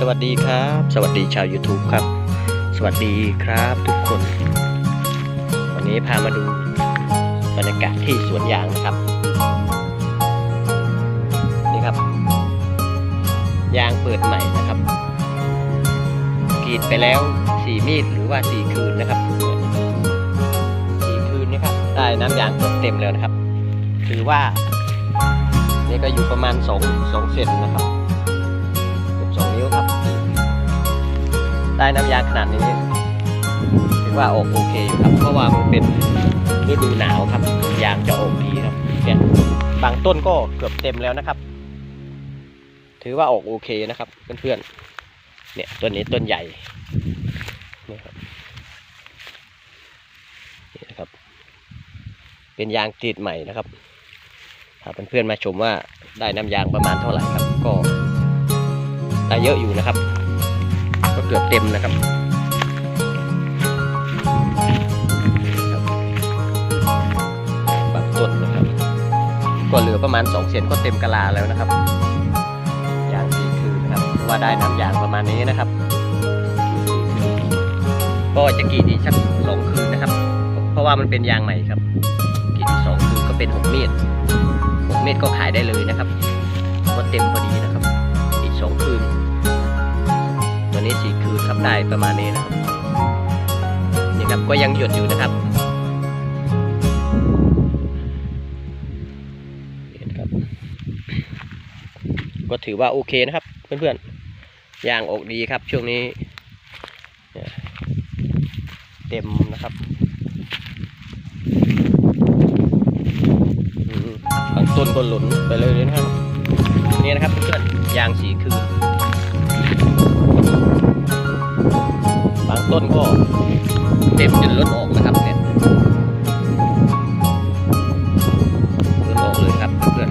สวัสดีครับ สวัสดีชาว YouTube ครับ สวัสดีครับทุกคน วันนี้พามาดูบรรยากาศที่สวนยางนะครับ นี่ครับ ยางเปิดใหม่นะครับกรีดไปแล้วสี่มีดหรือว่าสี่คืนนะครับสี่คืนนะครับได้น้ำยางเกือบเต็มแล้วนะครับ ถือว่า นี่ก็อยู่ประมาณสองสองเซนนะครับ อบสองนิ้วครับ ได้น้ำยางขนาดนี้ถือว่าออกโอเคอยู่ครับ เพราะว่ามันเป็นฤดูหนาวครับ ยางจะออกดีครับเนี่ยบางต้นก็เกือบเต็มแล้วนะครับ ถือว่าออกโอเคนะครับเพื่อนๆเนี่ยต้นนี้ต้นใหญ่นี่ครับนี่นะครับ เป็นยางกรีดใหม่นะครับถ้าเพื่อนๆมาชมว่าได้น้ำยางประมาณเท่าไหร่ครับก็ ได้เยอะอยู่นะครับ ก็เกือบเต็มนะครับบางต้นนะครับ ก็เหลือประมาณ2เซนก็เต็มกะลาแล้วนะครับยางสี่คืนนะครับว่าได้น้ำยางประมาณนี้นะครับ ก็จะกรีดอีกสักสองคืนนะครับ เพราะว่ามันเป็นยางใหม่ครับกรีดอีกสองคืนก็เป็นหกเมตรหกเมตรก็ขายได้เลยนะครับ ก็เต็มพอดีนะครับ อีกสองคืน นี้สีคืนครับได้ประมาณนี้นะครับนี่ครับก็ยังหยดอยู่นะครับนี่นครับ ก็ถือว่าโอเคนะครับ เพื่อนๆยางออกดีครับ ช่วงนี้ เต็มนะครับบางต้นก็หล่นไปเลยนะครับนี่นะครับเพื่อนๆยางสีคืน ต้นก็เต็มจนล้นออกนะครับเนี่ยล้นออกเลยครับเพื่อน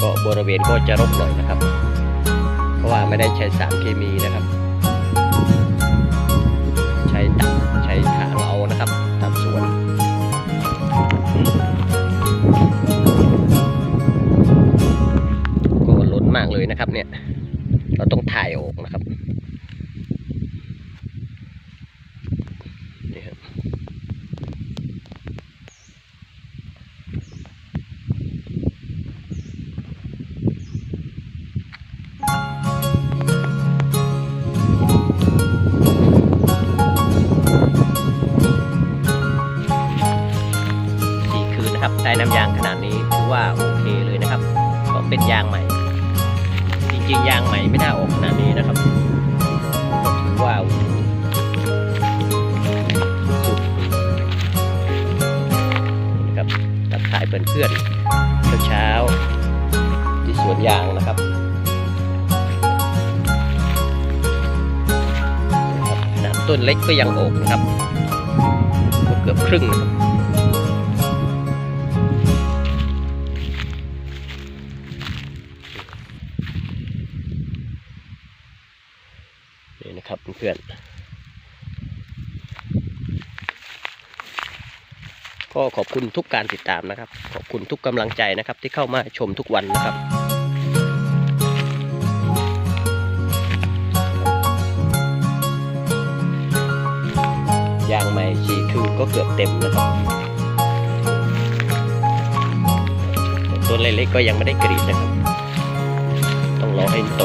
ก็บริเวณก็จะรกหน่อยนะครับ เพราะว่าไม่ได้ใช้สารเคมีนะครับ นะครับเนี่ย ต้นเล็กก็ยังออกนะครับก็เกือบครึ่งนะครับนี่นะครับเพื่อนก็ขอบคุณทุกการติดตามนะครับ ขอบคุณทุกกำลังใจนะครับ ที่เข้ามาชมทุกวันนะครับ คือก็เกือบเต็มนะครับต้นเล็กๆก็ยังไม่ได้กรีดนะครับ ต้องรอให้โต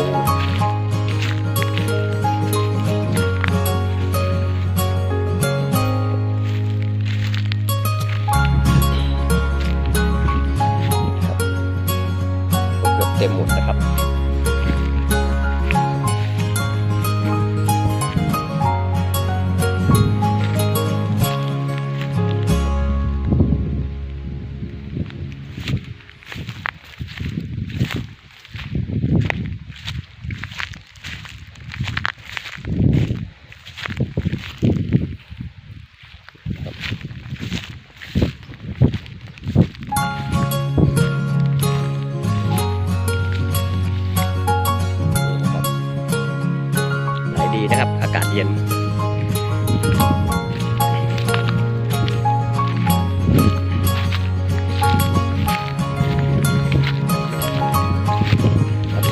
เกือบเต็มหมดนะครับ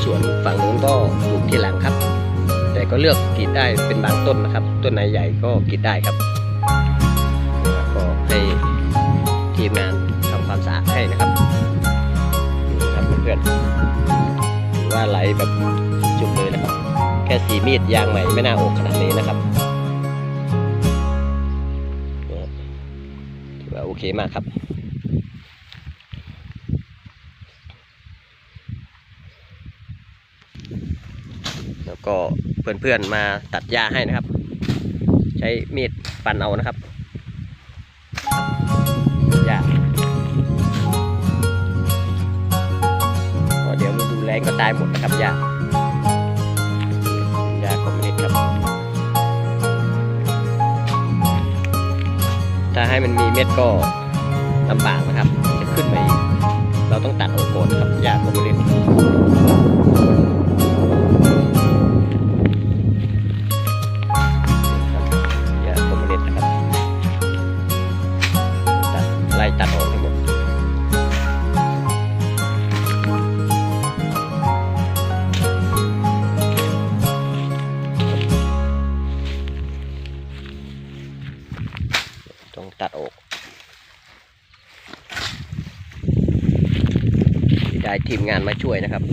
ส่วนฝั่งนู้นก็ปลูกที่หลังครับ แต่ก็เลือกกีดได้เป็นบางต้นนะครับ ต้นไหนใหญ่ก็กีดได้ครับก็ให้ทีมงานทำความสะอาดให้นะครับนี่ครับเพื่อนว่าไหลแบบจุกเลยนะครับ แค่สีมีดยางใหม่ไม่น่าอกขนาดนี้นะครับ เคมากครับ แล้วก็เพื่อนๆมาตัดหญ้าให้นะครับ ใช้มีดฟันเอานะครับหญ้าเดี๋ยวฤดูแล้งก็ตายหมดนะครับหญ้า ถ้าให้มันมีเม็ดก็ลำบากนะครับ จะขึ้นมาอีก เราต้องตัดออกก่อนครับอย่าโมเลน ได้ทีมงานมาช่วยนะครับ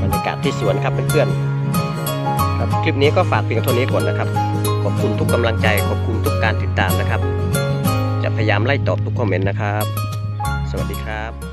บรรยากาศที่สวนครับเพื่อนๆครับคลิปนี้ก็ฝากเพียงเท่านี้ก่อนนะครับ ขอบคุณทุกกำลังใจ ขอบคุณทุกการติดตามนะครับ จะพยายามไล่ตอบทุกคอมเมนต์นะครับ สวัสดีครับ